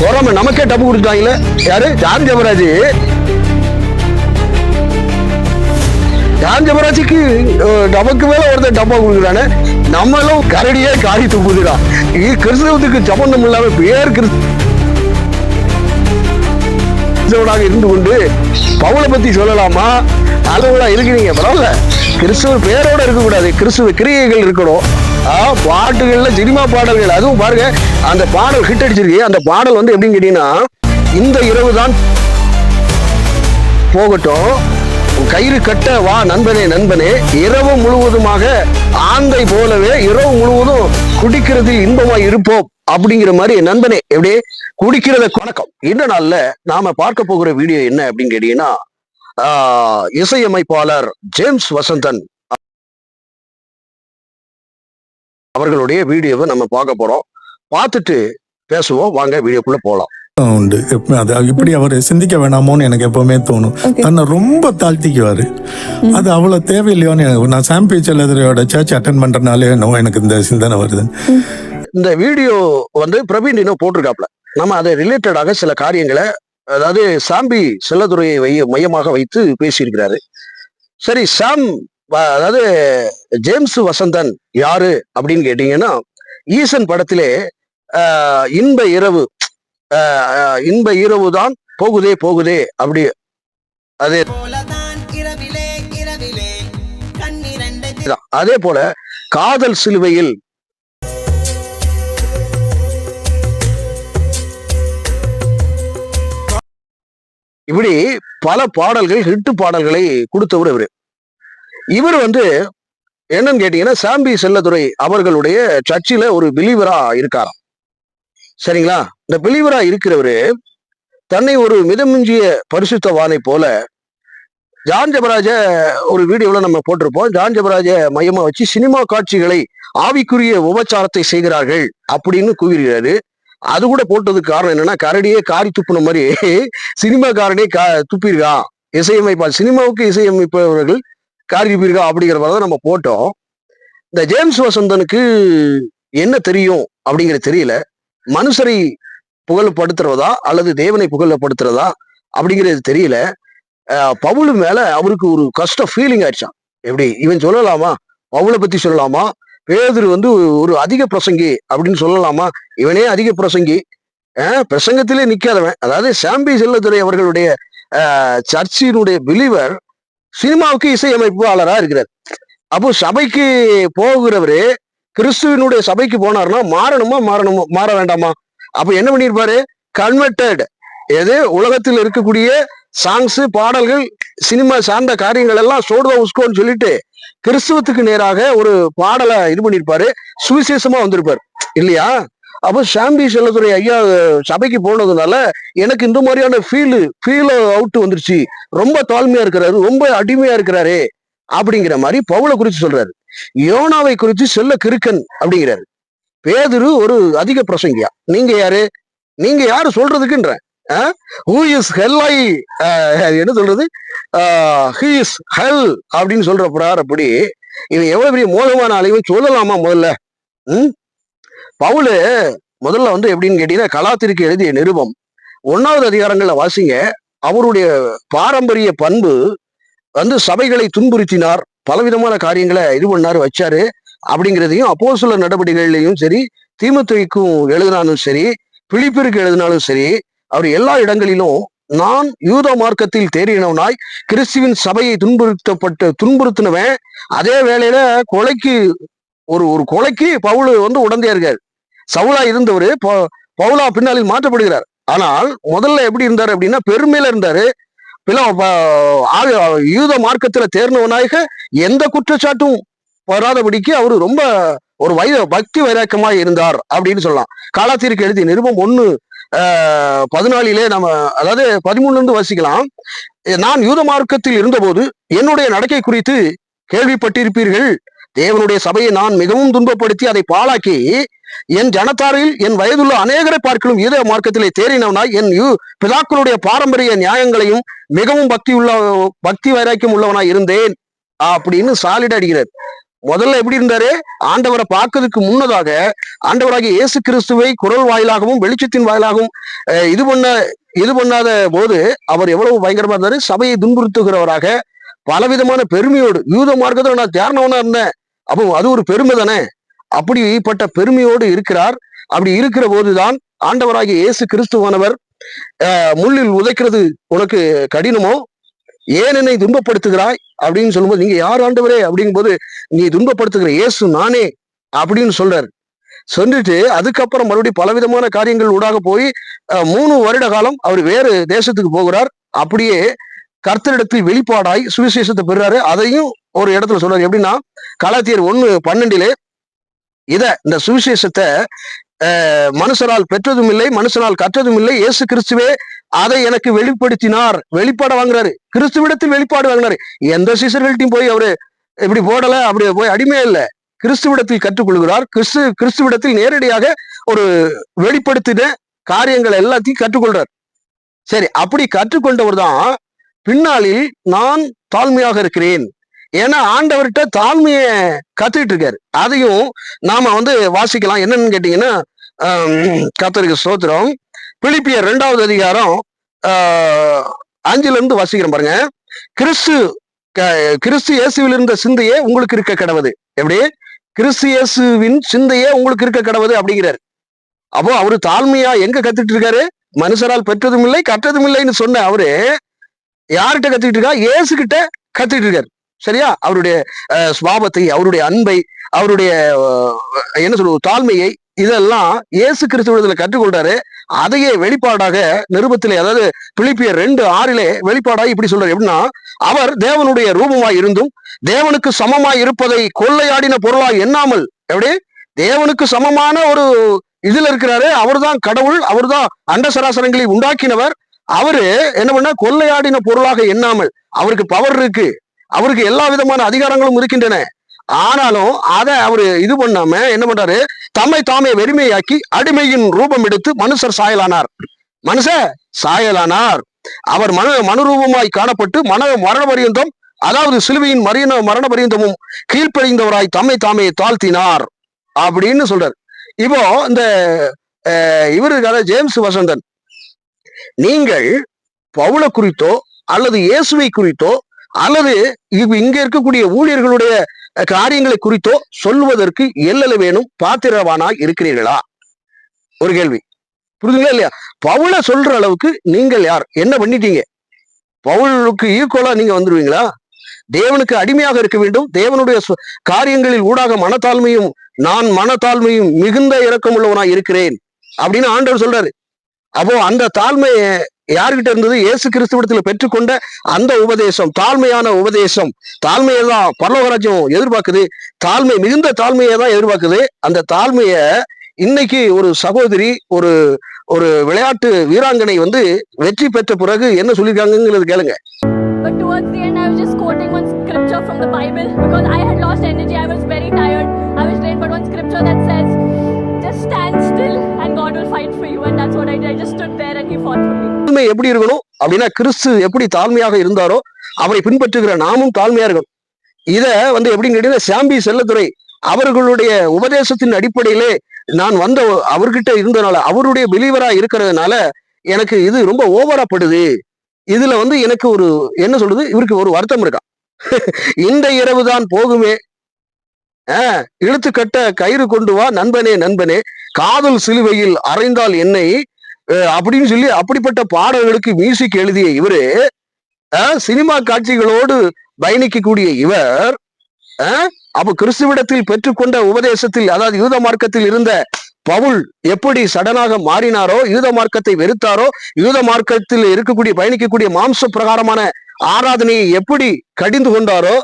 பொறாம நமக்கே டப்பு கொடுத்தாங்களே யாரு? ஜான் ஜபராஜ். ஜான் ஜபராஜுக்கு நமக்கு மேல ஒருத்தர் டப்பா கொடுக்குறானே. நம்மளும் கரடியே காரி துப்புதுடா இது கிறிஸ்தவத்துக்கு சம்பந்தம் இல்லாம பேர் கிறிஸ்தவனாக இருந்து கொண்டு பவுலை பத்தி சொல்லலாமா? அளவுலாம் இருக்கிறீங்க பரவாயில்ல. கிறிஸ்துவ பேரோட இருக்கக்கூடாது. கிறிஸ்துவ கிரியைகள் இருக்கணும். பாட்டுகள்ல சினிமா பாடல்கள். அதுவும் பாருங்க அந்த பாடல் ஹிட் அடிச்சிருக்கு. அந்த பாடல் வந்து எப்படின்னு கேட்டீங்கன்னா இந்த இரவு தான் போகட்டும். கயிறு கட்ட வா நண்பனே நண்பனே. இரவு முழுவதுமாக ஆந்தை போலவே இரவு முழுவதும் குடிக்கிறதில் இன்பமாய் இருப்போம் அப்படிங்கிற மாதிரி நண்பனே எப்படி? குடிக்கிறத வணக்கம். இந்த நாள்ல நாம பார்க்க போகிற வீடியோ என்ன அப்படின்னு கேட்டீங்கன்னா ஆஹ், இசையமைப்பாளர் ஜேம்ஸ் வசந்தன். அவர்களுடைய வீடியோவை நம்ம பார்க்க போறோம். பார்த்துட்டு பேசுவோம். வாங்க வீடியோக்குள்ள போலாம். உண்டு. அது இப்படி அவர் சிந்திக்க வேணாமோன்னு எனக்கு எப்பவுமே தோணும். தன்னை ரொம்ப தாழ்த்திக்குவாரு. அது அவ்வளவு தேவையில்லையோன்னு நான் சாம் பீச்சலதரையோட சர்ச் அட்டன் பண்றதுனாலே நோ எனக்கு இந்த சிந்தனை வருது. இந்த வீடியோ வந்து பிரவீன் இன்னும் போட்டிருக்காப்ல நம்ம அதை ரிலேட்டடாக சில காரியங்களை அதாவது சாம்பி செல்லதுரையை வை மையமாக வைத்து பேசியிருக்கிறாரு. சரி சாம் அதாவது ஜேம்ஸ் வசந்தன் யாரு அப்படின்னு கேட்டீங்கன்னா ஈசன் படத்திலே இன்ப இரவு இன்ப இரவு தான் போகுதே போகுதே அப்படி அதே அதே போல காதல் சிலுவையில் இப்படி பல பாடல்கள் ஹிட் பாடல்களை கொடுத்தவர் இவர். இவர் வந்து என்னன்னு கேட்டீங்கன்னா சாம்பி செல்லதுரை அவர்களுடைய சர்ச்சில் ஒரு பிலீவரா இருக்காராம். சரிங்களா? இந்த பிலீவரா இருக்கிறவரு தன்னை ஒரு மிதமிஞ்சிய பரிசுத்தவானை போல ஜான் ஜபராஜ ஒரு வீடியோவில் நம்ம போட்டிருப்போம். ஜான் ஜபராஜ மையமாக வச்சு சினிமா காட்சிகளை ஆவிக்குரிய உபச்சாரத்தை செய்கிறார்கள் அப்படின்னு கூறுகிறாரு அது கூட போட்டதுக்கு காரணம் என்னன்னா கரடியே காரி துப்புன மாதிரி சினிமாக்காரனே கா துப்பியிருக்கான். இசையமைப்பார் சினிமாவுக்கு இசையமைப்பவர்கள் காரி துப்பியிருக்கா அப்படிங்கிற மாதிரி தான் நம்ம போட்டோம். இந்த ஜேம்ஸ் வசந்தனுக்கு என்ன தெரியும் அப்படிங்கிறது தெரியல. மனுஷரை புகழப்படுத்துறதா அல்லது தேவனை புகழப்படுத்துறதா அப்படிங்கிறது தெரியல. பவுலு மேல அவருக்கு ஒரு கஷ்ட ஃபீலிங் ஆயிடுச்சான் எப்படி? இவன் சொல்லலாமா? பவுலை பத்தி சொல்லலாமா? பேதுரு வந்து ஒரு அதிக பிரசங்கி அப்படின்னு சொல்லலாமா? இவனே அதிக பிரசங்கி. பிரசங்கத்திலே நிக்காதவன். அதாவது சாம்பி செல்லத்துறை அவர்களுடைய சர்ச்சினுடைய பிலிவர் சினிமாவுக்கு இசையமைப்பாளராக இருக்கிறார். அப்போ சபைக்கு போகிறவரு கிறிஸ்துவனுடைய சபைக்கு போனாருன்னா மாறணுமா மாறணுமா மாற வேண்டாமா? அப்ப என்ன பண்ணியிருப்பாரு? கன்வெர்டட் எது? உலகத்தில் இருக்கக்கூடிய சாங்ஸ் பாடல்கள் சினிமா சார்ந்த காரியங்கள் எல்லாம் சோடுவா உஸ்கோன்னு சொல்லிட்டு கிறிஸ்துவத்துக்கு நேராக ஒரு பாடலை இது பண்ணியிருப்பாரு. சுவிசேஷமா வந்திருப்பாரு. இல்லையா? அப்போ சாம்பி செல்லத்துறை ஐயா சபைக்கு போனதுனால எனக்கு இந்த மாதிரியான ஃபீல் ஃபீல் அவுட் வந்துருச்சு. ரொம்ப தாழ்மையா இருக்கிறாரு ரொம்ப அடிமையா இருக்கிறாரு அப்படிங்கிற மாதிரி பவுலை குறித்து சொல்றாரு. யோனாவை குறித்து செல்ல கிருக்கன் அப்படிங்கிறாரு. பேதுரு ஒரு அதிக பிரசங்கியா. நீங்க யாரு? நீங்க யாரு சொல்றதுக்குன்ற ஹூ இஸ் ஹெல்லை என்ன சொல்றது? ஹீ இஸ் ஹெல் அப்படின்னு சொல்ற புறார் அப்படி இவன் எவ்வளவு பெரிய மோசமான அலைவன் சொல்லலாமா முதல்ல? ம்? பவுலு முதல்ல வந்து எப்படின்னு கேட்டீங்கன்னா கலாத்திற்கு எழுதிய நிருபம். ஒன்னாவது அதிகாரங்கள்ல வாசிங்க. அவருடைய பாரம்பரிய பண்பு வந்து சபைகளை துன்புறுத்தினார் பலவிதமான காரியங்களை இது பண்ணாரு வச்சாரு. அப்படிங்கிறதையும் அப்போ சில நடவடிக்கைகள்லையும் சரி தீமத்துவைக்கும் எழுதினாலும் சரி பிழிப்பிற்கு எழுதினாலும் சரி அவர் எல்லா இடங்களிலும் நான் யூத மார்க்கத்தில் தேறினவனாய் கிறிஸ்துவின் சபையை துன்புறுத்தப்பட்டு துன்புறுத்தினவன் அதே வேளையில கொலைக்கு ஒரு ஒரு கொலைக்கு பவுல் வந்து உடந்தையா இருக்காரு. சவுலா இருந்தவர் பவுலா பின்னாளில் மாற்றப்படுகிறார். ஆனால் முதல்ல எப்படி இருந்தார் அப்படின்னா பெருமையில இருந்தாரு. பில யூத மார்க்கத்துல தேர்ந்தவனாக எந்த குற்றச்சாட்டும் வராதபடிக்கு அவரு ரொம்ப ஒரு வை பக்தி வைராக்கமாக இருந்தார் அப்படின்னு சொல்லலாம். காலாத்திற்கு எழுதிய நிருபம் ஒண்ணு பதினாலிலே நம்ம அதாவது பதிமூணுல இருந்து வசிக்கலாம். நான் யூத மார்க்கத்தில் இருந்தபோது என்னுடைய நடக்கை குறித்து கேள்விப்பட்டிருப்பீர்கள். தேவனுடைய சபையை நான் மிகவும் துன்பப்படுத்தி அதை பாழாக்கி என் ஜனத்தாரில் என் வயதுள்ள அநேகரை பார்க்கலும் யூத மார்க்கத்திலே தேறினவனாய் என் யூ பிதாக்களுடைய பாரம்பரிய நியாயங்களையும் மிகவும் பக்தி உள்ள பக்தி வைராக்கியம் உள்ளவனாய் இருந்தேன். அப்படின்னு சாலிட் அடிக்கிறார். முதல்ல எப்படி இருந்தாரு? ஆண்டவரை பார்க்கறதுக்கு முன்னதாக ஆண்டவராகிய இயேசு கிறிஸ்துவை குரல் வாயிலாகவும் வெளிச்சத்தின் வாயிலாகவும் இது பண்ண இது பண்ணாத போது அவர் எவ்வளவு பயங்கரமா இருந்தாரு? சபையை துன்புறுத்துகிறவராக பலவிதமான பெருமையோடு யூத மார்க்கத்தில் நான் தேர்னவனா இருந்தேன். அப்போ அது ஒரு பெருமை தானே? அப்படிப்பட்ட பெருமையோடு இருக்கிறார். அப்படி இருக்கிற போதுதான் ஆண்டவராகிய இயேசு கிறிஸ்துவானவர் முள்ளில் உதைக்கிறது உனக்கு கடினமோ? ஏன் என்னை துன்பப்படுத்துகிறாய்? அப்படின்னு சொல்லும்போது நீங்க யார் ஆண்டவரே? அப்படிங்கும்போது நீ துன்பப்படுத்துகிற இயேசு நானே அப்படின்னு சொல்றாரு. சொல்லிட்டு அதுக்கப்புறம் மறுபடியும் பலவிதமான காரியங்கள் ஊடாக போய் மூணு வருட காலம் அவர் வேறு தேசத்துக்கு போகிறார். அப்படியே கர்த்தரிடத்தில் வெளிப்பாடாய் சுவிசேஷத்தை பெறுறாரு. அதையும் ஒரு இடத்துல சொல்றாரு. எப்படின்னா கலாத்தியர் ஒண்ணு பன்னெண்டிலே இத இந்த சுவிசேஷத்தை மனுஷனால் பெற்றதும் இல்லை மனுஷனால் கற்றதும் இல்லை இயேசு கிறிஸ்துவே அதை எனக்கு வெளிப்படுத்தினார். வெளிப்பாடு வாங்குறாரு. கிறிஸ்துவிடத்தில் வெளிப்பாடு வாங்கினாரு. எந்த சீசர்கள்ட்டையும் போய் அவரு இப்படி போடல அப்படி போய் அடிமையே இல்லை. கிறிஸ்துவிடத்தில் கற்றுக்கொள்கிறார். கிறிஸ்து கிறிஸ்துவிடத்தில் நேரடியாக ஒரு வெளிப்படுத்தின காரியங்கள் எல்லாத்தையும் கற்றுக்கொள்றார். சரி அப்படி கற்றுக்கொண்டவர் தான் பின்னாளில் நான் தாழ்மையாக இருக்கிறேன். ஏன்னா ஆண்டவர்கிட்ட தாழ்மையை கத்துக்கிட்டு இருக்காரு அதையும் நாம வந்து வாசிக்கலாம். என்னன்னு கேட்டீங்கன்னா கத்தருக்கு சோத்திரம் ஸ்தோத்திரம். பிலிப்பியர் அதிகாரம் ஆஹ், அஞ்சுல இருந்து வாசிக்கிறேன் பாருங்க. கிறிஸ்து க- கிறிஸ்து இயேசுவில் இருந்த சிந்தையே உங்களுக்கு இருக்க கடவுது. எப்படி? கிறிஸ்து இயேசுவின் சிந்தையே உங்களுக்கு இருக்க கடவுது அப்படிங்கிறாரு. அப்போ அவரு தாழ்மையா எங்க கத்துட்டு இருக்காரு மனுஷரால் பெற்றதும் இல்லை கற்றதும் இல்லைன்னு சொன்ன அவரு யார்கிட்ட கத்துக்கிட்டு இருக்கா இயேசுகிட்ட கத்துக்கிட்டு இருக்காரு சரியா? அவருடைய சுவாபத்தை அவருடைய அன்பை அவருடைய என்ன சொல்றது தாழ்மையை இதெல்லாம் இயேசு கிறிஸ்துவத்துல கற்றுக்கொள்றாரு அதையே வெளிப்பாடாக நிருபத்திலே அதாவது பிலிப்பியர் ரெண்டு ஆறிலே வெளிப்பாடாக இப்படி சொல்றாரு. எப்படின்னா அவர் தேவனுடைய ரூபமாய் இருந்தும் தேவனுக்கு சமமாய் இருப்பதை கொள்ளையாடின பொருளாய் எண்ணாமல் எப்படி? தேவனுக்கு சமமான ஒரு இதுல இருக்கிறாரு. அவர்தான் கடவுள் அவர்தான் அண்ட சராசரங்களை உண்டாக்கினவர். அவரு என்ன பண்ண கொள்ளையாடின பொருளாக எண்ணாமல் அவருக்கு பவர் இருக்கு. அவருக்கு எல்லா விதமான அதிகாரங்களும் இருக்கின்றன. ஆனாலும் அதை அவரு இது பண்ணாம என்ன பண்றாரு? தம்மை தாமே வெறுமையாக்கி அடிமையின் ரூபம் எடுத்து மனுஷர் சாயலானார். மனுஷ சாயலானார். அவர் மன மனுரூபமாய் காணப்பட்டு மன மரண பரியந்தம் அதாவது சிலுவையின் மரியன மரண பரியந்தமும் கீழ்ப்படிந்தவராய் தம்மை தாமே தாழ்த்தினார். அப்படின்னு சொல்றாரு. இப்போ இந்த இவரு கதை ஜேம்ஸ் வசந்தன். நீங்கள் பவுல குறித்தோ அல்லது இயேசுவை குறித்தோ அல்லது இவ்- இங்க இருக்கக்கூடிய ஊழியர்களுடைய காரியங்களை குறித்தோ சொல்வதற்கு எல்லல வேணும் பாத்திரவானாய் இருக்கிறீர்களா? ஒரு கேள்வி. புரிதுங்களா இல்லையா? பவுல சொல்ற அளவுக்கு நீங்கள் யார்? என்ன பண்ணிட்டீங்க? பவுலுக்கு ஈக்குவலா நீங்க வந்துருவீங்களா? தேவனுக்கு அடிமையாக இருக்க வேண்டும். தேவனுடைய காரியங்களில் ஊடாக மனத்தாழ்மையும் நான் மனத்தாழ்மையும் மிகுந்த இரக்கமுள்ளவனாய் இருக்கிறேன். அப்படின்னு ஆண்டவர் சொல்றாரு. அப்போ அந்த தாழ்மை யார்கிட்ட இருந்தது இயேசு கிறிஸ்துவத்தில் பெற்றுக்கொண்ட அந்த உபதேசம் தாழ்மையான உபதேசம் தாழ்மையை தான் பரலோகராஜ்யம் எதிர்பார்க்குது தாழ்மை மிகுந்த தாழ்மையை தான் எதிர்பார்க்குது அந்த தாழ்மைய இன்னைக்கு ஒரு சகோதரி ஒரு ஒரு விளையாட்டு வீராங்கனை வந்து வெற்றி பெற்ற பிறகு என்ன சொல்லியிருக்காங்கிறது கேளுங்க But towards the end, I was just quoting one scripture from the Bible because I had lost energy. I was very tired. For you. And that's what I did. I just stood there and He fought for me. தாழ்மை எப்படி இருக்கணும் அப்படின்னா கிறிஸ்து எப்படி தாழ்மையாக இருந்தாரோ அவரை பின்பற்றுகிற நாமும் தாழ்மையா இருக்கணும் இத வந்து எப்படின்னு கேட்டீங்கன்னா சாம்பி செல்லத்துறை அவர்களுடைய உபதேசத்தின் அடிப்படையிலே நான் வந்த அவர்கிட்ட இருந்தனால அவருடைய பிலீவரா இருக்கிறதுனால எனக்கு இது ரொம்ப ஓவராப்படுது இதுல வந்து எனக்கு ஒரு என்ன சொல்றது இவருக்கு ஒரு வருத்தம் இருக்கா இந்த இரவு தான் போகுமே இழுத்து கட்ட கயிறு கொண்டு வா நண்பனே நண்பனே. காதல் சிலுவையில் அறைந்தால் என்னை அப்படின்னு சொல்லி அப்படிப்பட்ட பாடல்களுக்கு மியூசிக் எழுதிய இவரு சினிமா காட்சிகளோடு பயணிக்கக்கூடிய இவர் அப்ப கிறிஸ்துவிடத்தில் பெற்றுக்கொண்ட உபதேசத்தில் அதாவது யூத மார்க்கத்தில் இருந்த பவுல் எப்படி சடனாக மாறினாரோ யூத மார்க்கத்தை வெறுத்தாரோ யூத மார்க்கத்தில் இருக்கக்கூடிய பயணிக்கக்கூடிய மாம்ச பிரகாரமான ஆராதனையை எப்படி கடிந்து கொண்டாரோ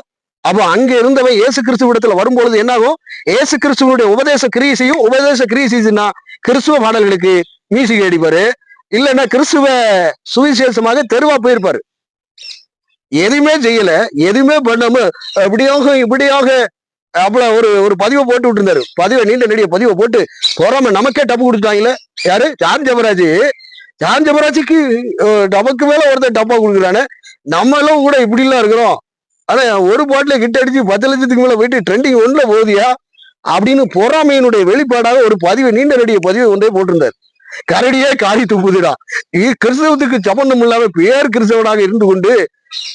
அப்போ அங்க இருந்தவன் கிறிஸ்துவ இடத்தில் வரும்பொழுது என்னாகும்? ஏசு கிறிஸ்துவனுடைய உபதேச கிரியசையும் செய்யும். உபதேச கிரியை கிறிஸ்துவ பாடல்களுக்கு மியூசிக் அடிப்பாரு இல்லைன்னா கிறிஸ்துவ சுவிசேஷமாக தெருவா போயிருப்பாரு. எதுவுமே செய்யல. எதுவுமே பண்ணாம இப்படியாக இப்படியாக அவ்வளவு ஒரு ஒரு பதிவை போட்டு விட்டுருந்தாரு. பதிவை நீண்ட நெடிய பதிவை போட்டு பொறாம நமக்கே டப்பு கொடுத்துட்டாங்களே யாரு? ஜான் ஜபராஜ். ஜான் ஜபராஜுக்கு நமக்கு மேல ஒருத்தர் டப்பா கொடுக்குறானே. நம்மளும் கூட இப்படிலாம் இருக்கிறோம். ஆனா ஒரு பாட்டில கிட்ட அடிச்சு பத்து லட்சத்துக்கு மேல போயிட்டு ட்ரெண்டிங் ஒன்ல போதியா அப்படின்னு பொறாமையினுடைய வெளிப்பாடாக ஒரு பதிவு நீண்ட நடிகை பதிவு ஒன்றே போட்டிருந்தார். கரடியே காரி துப்புதுடா. இது கிறிஸ்தவத்துக்கு சம்பந்தம் இல்லாம பேர் கிறிஸ்தவனாக இருந்து கொண்டு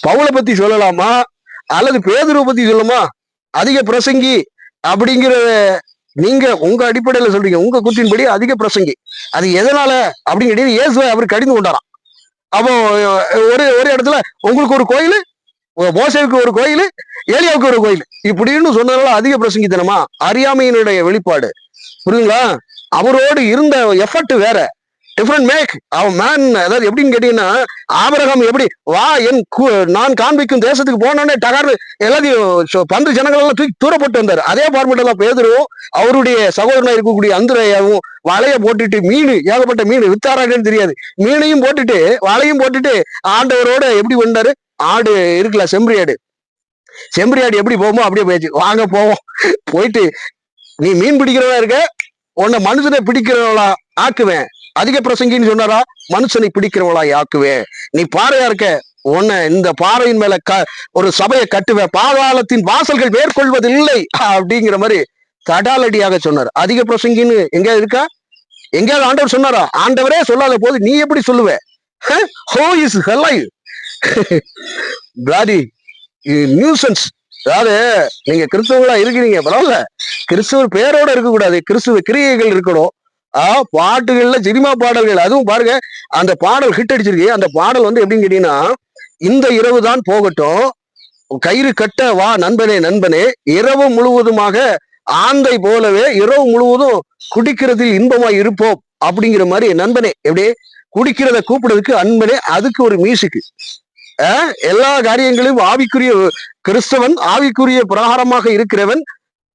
பவுலை பத்தி சொல்லலாமா? அல்லது பேதுருவை பத்தி சொல்லுமா அதிக பிரசங்கி அப்படிங்கிற நீங்க உங்க அடிப்படையில சொல்றீங்க. உங்க குத்தின்படி அதிக பிரசங்கி. அது எதனால அப்படின்னு கேட்டீங்க இயேசுவை அவர் கடிந்து கொண்டாராம். அப்போ ஒரு ஒரு இடத்துல உங்களுக்கு ஒரு கோயில் மோசைக்கு ஒரு கோயில் ஏலியாவுக்கு ஒரு கோயில். இப்படின்னு சொன்னதால அதிக பிரசங்கித்தனமா? அறியாமையினுடைய வெளிப்பாடு. புரியுங்களா அவரோடு இருந்த எஃபர்ட் வேற. டிஃப்ரெண்ட் மேக் அவன் மேன் அதாவது எப்படின்னு கேட்டீங்கன்னா ஆபரகம் எப்படி வா என் நான் காண்பிக்கும் தேசத்துக்கு போனோடனே டகார் எல்லாத்தையும் பந்து ஜனங்கள் எல்லாம் தூக்கி தூரப்பட்டு வந்தார். அதே பார்மெண்ட் பேதரும் அவருடைய சகோதரனா இருக்கக்கூடிய அந்துரையாவும் வலைய போட்டுட்டு மீன் ஏகப்பட்ட மீன் வித்தாராங்கன்னு தெரியாது. மீனையும் போட்டுட்டு வலையும் போட்டுட்டு ஆண்டவரோட எப்படி வந்தாரு? ஆடு இருக்குல்ல செம்பரியாடு செம்பரியாடு எப்படி போகுமோ அப்படியே போயிடுச்சு. வாங்க போவோம். போயிட்டு நீ மீன் பிடிக்கிறவா இருக்க உன்னை மனுஷனை பிடிக்கிறவளா ஆக்குவேன். அதிக பிரசங்கின்னு சொன்னாரா? மனுஷனை பிடிக்கிறவளா ஆக்குவேன் நீ பாறையா இருக்க உன்னை இந்த பாறையின் மேல க ஒரு சபையை கட்டுவேன். பாதாளத்தின் வாசல்கள் மேற்கொள்வதில்லை. அப்படிங்கிற மாதிரி தடாலடியாக சொன்னார். அதிக பிரசங்கின்னு எங்க இருக்கா? எங்கேயாவது ஆண்டவர் சொன்னாரா? ஆண்டவரே சொல்லாத போது நீ எப்படி சொல்லுவ? ஹோ இஸ் ஹெல்லைவ் பிளாடி நியூசன்ஸ் அதாவது நீங்க கிறிஸ்தவங்களா இருக்கிறீங்க பரவாயில்ல. கிறிஸ்துவர் பேரோட இருக்கக்கூடாது. கிறிஸ்துவ கிரியைகள் இருக்கணும். ஆ பாட்டுகள்ல சினிமா பாடல்கள் அதுவும் பாருங்க அந்த பாடல் ஹிட் அடிச்சிருக்கு. அந்த பாடல் வந்து எப்படின்னு கேட்டீங்கன்னா இந்த இரவு தான் போகட்டும். கயிறு கட்ட வா நண்பனே நண்பனே. இரவு முழுவதுமாக ஆந்தை போலவே இரவு முழுவதும் குடிக்கிறதில் இன்பமாய் இருப்போம். அப்படிங்கிற மாதிரி நண்பனே எப்படி? குடிக்கிறத கூப்பிடுறதுக்கு அன்பனே அதுக்கு ஒரு மியூசிக் எல்லா காரியங்களையும் ஆவிக்குரிய கிறிஸ்தவன் ஆவிக்குரிய பிரகாரமாக இருக்கிறவன்.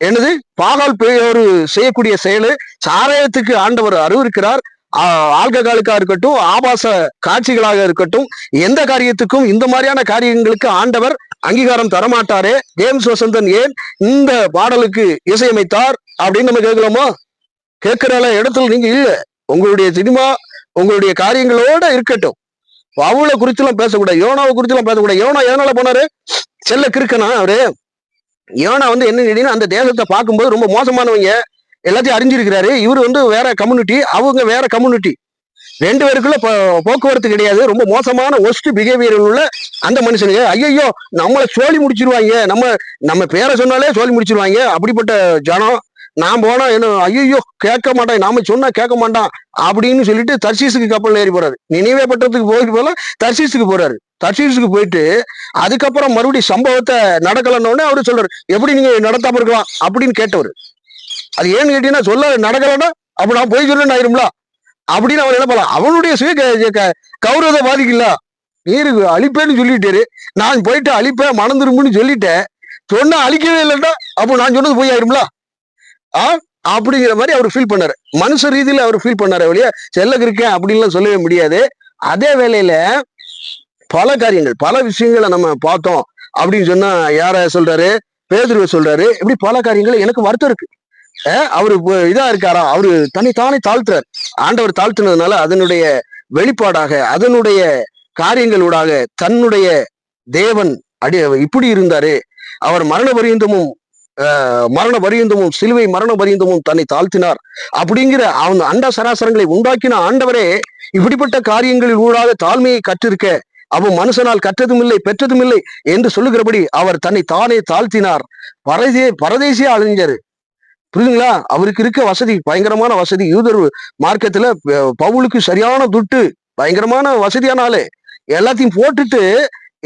எனது பாகால் பெயர் செய்யக்கூடிய செயலு. சாராயத்துக்கு ஆண்டவர் அறிவிருக்கிறார் ஆல்ககாலுக்கா இருக்கட்டும் ஆபாச காட்சிகளாக இருக்கட்டும் எந்த காரியத்துக்கும் இந்த மாதிரியான காரியங்களுக்கு ஆண்டவர் அங்கீகாரம் தரமாட்டாரே. ஜேம்ஸ் வசந்தன் ஏன் இந்த பாடலுக்கு இசையமைத்தார் அப்படின்னு நம்ம கேட்கலாமா கேட்கிற இடத்துல நீங்க இல்ல. உங்களுடைய சினிமா உங்களுடைய காரியங்களோட இருக்கட்டும். அவளை குறிச்செல்லாம் பேசக்கூடாது யோனாவை குறிச்செல்லாம் பேசக்கூடாது. யோனா எதனால போனாரு? செல்ல கிருக்கனா அவரு? யோனா வந்து என்ன கேட்டீங்கன்னா அந்த தேசத்தை பார்க்கும்போது ரொம்ப மோசமானவங்க எல்லாத்தையும் அறிஞ்சிருக்கிறாரு. இவர் வந்து வேற கம்யூனிட்டி அவங்க வேற கம்யூனிட்டி ரெண்டு பேருக்குள்ள போ- போக்குவரத்து கிடையாது. ரொம்ப மோசமான ஒஸ்ட் பிஹேவியர் உள்ள அந்த மனுஷனுங்க. ஐயோ நம்மளை சோழி முடிச்சிருவாங்க. நம்ம நம்ம பேரை சொன்னாலே சோழி முடிச்சிருவாங்க. அப்படிப்பட்ட ஜனம் நான் போனா என்ன ஐயோ கேட்க மாட்டான் நாம சொன்னா கேட்க மாட்டான் அப்படின்னு சொல்லிட்டு தர்சீஸுக்கு கப்பல் ஏறி போறாரு. நினைவே பட்டத்துக்கு போய் போல தர்சீஸுக்கு போறாரு. தர்சீஸுக்கு போயிட்டு அதுக்கப்புறம் மறுபடியும் சம்பவத்தை நடக்கலன்னு அவரு சொல்றாரு எப்படி நீங்க நடத்தாம இருக்கலாம்? அப்படின்னு கேட்டவர். அது ஏன்னு கேட்டீங்கன்னா சொல்ல நடக்கலன்னா அப்ப நான் போய் சொல்லணும் ஆயிரும்ல. அப்படின்னு அவர் என்ன பண்ணலாம் அவனுடைய சுய க- கௌரவத்தை பாதிக்கல. நீரு அழிப்பேன்னு சொல்லிட்டாரு. நான் போயிட்டு அழிப்பேன் மணந்துருமுன்னு சொல்லிட்டேன். சொன்னா அழிக்கவே இல்லைன்னா அப்போ நான் சொன்னது போய் ஆயிரும்ல. ஆ? அப்படிங்கிற மாதிரி அவர் ஃபீல் பண்ணாரு. மனுஷ ரீதியில அவர் ஃபீல் பண்ணாரு வழியா செல்லக்கு இருக்கேன் அப்படின்லாம் சொல்லவே முடியாது. அதே வேளையில பல காரியங்கள் பல விஷயங்களை நம்ம பார்த்தோம் அப்படின்னு சொன்னா யார சொல்றாரு? பேதுருவை சொல்றாரு. இப்படி பல காரியங்கள் எனக்கு வருத்தம் இருக்கு. அவரு இதா இருக்காரா? அவரு தனித்தானே தாழ்த்துறாரு. ஆண்டவர் தாழ்த்துனதுனால அதனுடைய வெளிப்பாடாக அதனுடைய காரியங்களூடாக தன்னுடைய தேவன் அடி இப்படி இருந்தாரு. அவர் மரண பரியந்தமும் மரண பரியந்தமும் சிலுவை மரண பரியந்தமும் தன்னை தாழ்த்தினார். அப்படிங்கிற அந்த அண்ட சராசரங்களை உண்டாக்கின ஆண்டவரே இப்படிப்பட்ட காரியங்களில் ஊடாக தாழ்மையை கற்றிருக்க அவன் மனுஷனால் கற்றதும் இல்லை பெற்றதும் இல்லை என்று சொல்லுகிறபடி அவர் தன்னை தானே தாழ்த்தினார். பரதே பரதேசியா அழிஞ்சாரு புரியுதுங்களா? அவருக்கு இருக்க வசதி பயங்கரமான வசதி யூதர் மார்க்கத்துல பவுலுக்கு சரியான துட்டு பயங்கரமான வசதியான ஆளு. எல்லாத்தையும் போட்டுட்டு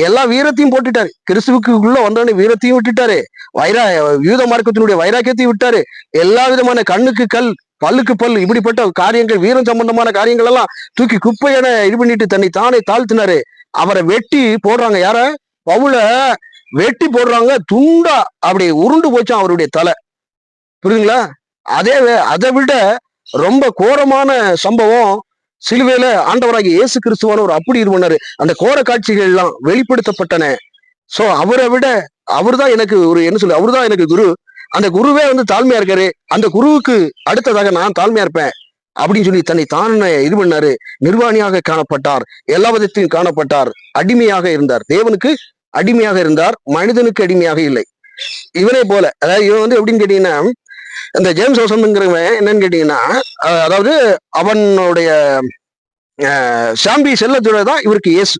எல்லா வீரத்தையும் போட்டுட்டாரு. கிறிஸ்துவுக்குள்ள வந்தோடனே வீரத்தையும் விட்டுட்டாரு. வைரா யூத மார்க்கத்தினுடைய வைராக்கியத்தையும் விட்டாரு. எல்லா விதமான கண்ணுக்கு கல் பல்லுக்கு பல் இப்படிப்பட்ட காரியங்கள் வீரம் சம்பந்தமான காரியங்கள் எல்லாம் தூக்கி குப்பையென இது பண்ணிட்டு தன்னை தானே தாழ்த்தினாரு. அவரை வெட்டி போடுறாங்க. யார? பவுல வெட்டி போடுறாங்க. துண்டா அப்படி உருண்டு போச்சான் அவருடைய தலை. புரியுதுங்களா? அதே அதை விட ரொம்ப கோரமான சம்பவம் சிலுவையில ஆண்டவராகிய இயேசு கிறிஸ்துவானவர் அப்படி இது பண்ணாரு. அந்த கோர காட்சிகள் எல்லாம் வெளிப்படுத்தப்பட்டன. சோ அவரை விட அவர்தான் எனக்கு ஒரு என்ன சொல்லு அவர்தான் எனக்கு குரு. அந்த குருவே வந்து தாழ்மையா இருக்காரு. அந்த குருவுக்கு அடுத்ததாக நான் தாழ்மையா இருப்பேன். அப்படின்னு சொல்லி தன்னை தானே இது பண்ணாரு. நிர்வாணியாக காணப்பட்டார். எல்லா விதத்தையும் காணப்பட்டார். அடிமையாக இருந்தார். தேவனுக்கு அடிமையாக இருந்தார். மனிதனுக்கு அடிமையாக இல்லை. இவனை போல. அதாவது இவன் வந்து எப்படின்னு கேட்டீங்கன்னா இந்த ஜேம்ஸ் ஓசந்துங்கிறவன் என்னன்னு கேட்டீங்கன்னா அதாவது அவனுடைய சாம்பி செல்லத்துறை தான் இவருக்கு இயேசு.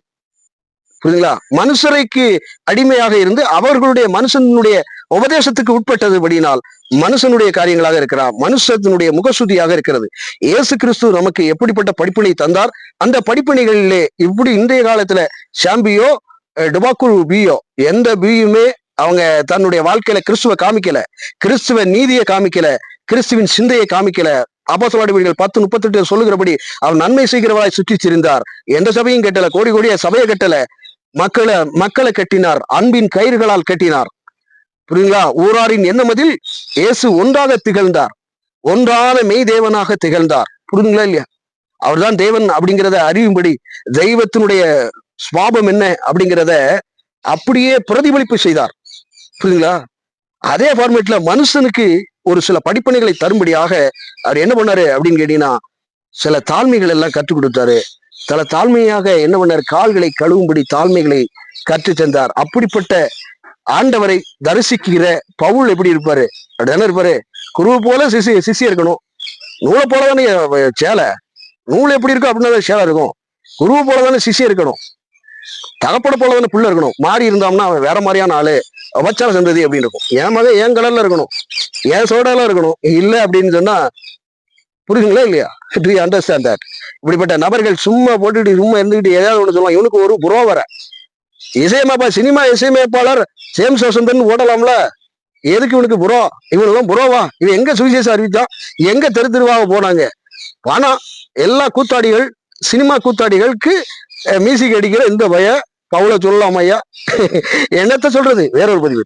புரியுதுங்களா? மனுஷரைக்கு அடிமையாக இருந்து அவர்களுடைய மனுஷனுடைய உபதேசத்துக்கு உட்பட்டதுபடினால் மனுஷனுடைய காரியங்களாக இருக்கிறார் மனுஷத்தினுடைய முகசுதியாக இருக்கிறது. இயேசு கிறிஸ்து நமக்கு எப்படிப்பட்ட படிப்பினை தந்தார்? அந்த படிப்பினைகளிலே இப்படி இன்றைய காலத்துல சாம்பியோ அஹ், டுபாக்குரு பியோ எந்த பியுமே அவங்க தன்னுடைய வாழ்க்கையில கிறிஸ்துவ காமிக்கல. கிறிஸ்துவ நீதியை காமிக்கல. கிறிஸ்துவின் சிந்தையை காமிக்கல. அப்போஸ்தலர்கள் பத்து முப்பத்தெட்டு சொல்லுகிறபடி அவர் நன்மை செய்கிறவராய் சுற்றி திரிந்தார். எந்த சபையும் கட்டல கோடி கோடிய சபையை கட்டல. மக்களை மக்களை கட்டினார். அன்பின் கயிறுகளால் கட்டினார். புரியுங்களா ஊராரின் எண்ணமதில் இயேசு ஒன்றாக திகழ்ந்தார். ஒன்றான மெய் தேவனாக திகழ்ந்தார். புரியுதுங்களா இல்லையா? அவர்தான் தேவன் அப்படிங்கிறத அறியும்படி தெய்வத்தினுடைய சுவாபம் என்ன அப்படிங்கிறத அப்படியே பிரதிபலிப்பு செய்தார். புரியுதுங்களா? அதே ஃபார்மேட்ல மனுஷனுக்கு ஒரு சில படிப்பனைகளை தரும்படியாக அவர் என்ன பண்ணாரு அப்படின்னு கேட்டீங்கன்னா சில தாழ்மைகள் எல்லாம் கற்றுக் கொடுத்தாரு. சில தாழ்மையாக என்ன பண்ணார்? கால்களை கழுவும்படி தாழ்மைகளை கற்று தந்தார். அப்படிப்பட்ட ஆண்டவரை தரிசிக்கிற பவுல் எப்படி இருப்பாரு? அப்படி தானே இருப்பாரு? குருவை போல சிசி சிசி இருக்கணும். நூலை போல தானே சேலை? நூல் எப்படி இருக்கும் அப்படின்னா சேலை இருக்கும். குருவை போல தானே சிசி இருக்கணும். தகப்பட போல தானே புள்ள இருக்கணும். மாறி இருந்தோம்னா அவன் வேற மாதிரியான ஆளு. அவச்சார சந்ததி அப்படின்னு இருக்கும். என் மகன் என் கடல்ல இருக்கணும். என் சோடால இருக்கணும். இல்லை அப்படின்னு சொன்னா புரியுதுங்களா இல்லையா? டு அண்டர்ஸ்டாண்ட் தட் இப்படிப்பட்ட நபர்கள் சும்மா போட்டுட்டு சும்மா இருந்துகிட்டு ஏதாவது ஒன்று சொல்லலாம். இவனுக்கு ஒரு புறோ வர இசையமைப்பா சினிமா இசையமைப்பாளர் சேம் சோசந்தன் ஓடலாம்ல? எதுக்கு இவனுக்கு புரோ இவனுக்கு புரோவா இவன் எங்க சுவிசேஷம் அறிவித்தான்? எங்க தெரு தெருவாக போனாங்க? ஆனா எல்லா கூத்தாடிகள் சினிமா கூத்தாடிகளுக்கு மியூசிக் அடிக்கிற இந்த பய பவுல சொல்லலாம் ஐயா? என்னத்த சொல்றது? வேற ஒரு பதிவு.